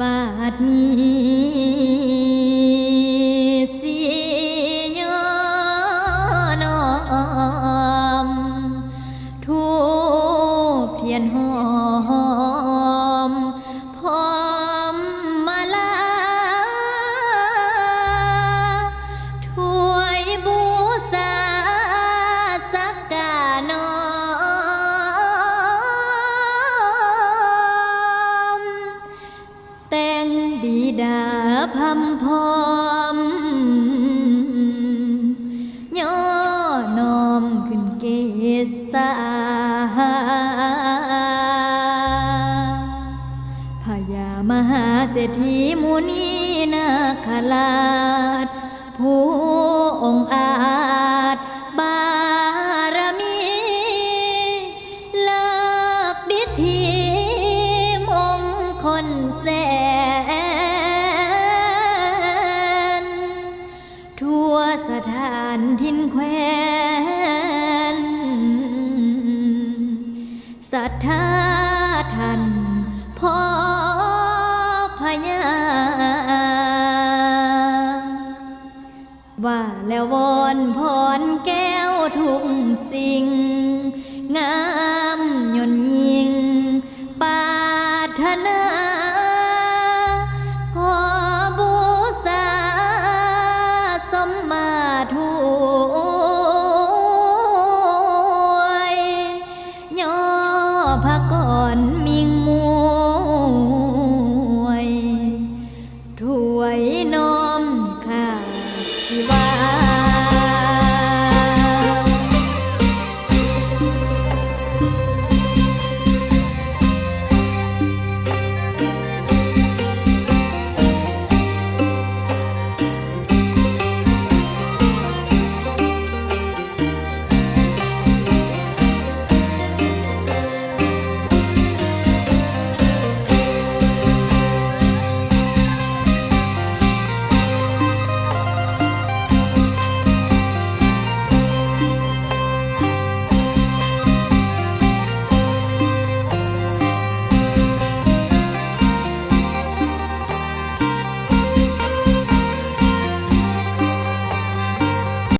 บาดมีสียอนอมทูเพียนหอม พัมพร้อมย่อนอมขึ้นเกษาพญามหาเศรษฐีมุนีนาคราชผู้องอาจบารมีเลิกดิธีมงคลแส วนศรัทธาท่านพ่อพญาว่าแล้ววอนพรแก้วทุกสิ่งงาม อนมิงมวยถวยน้อ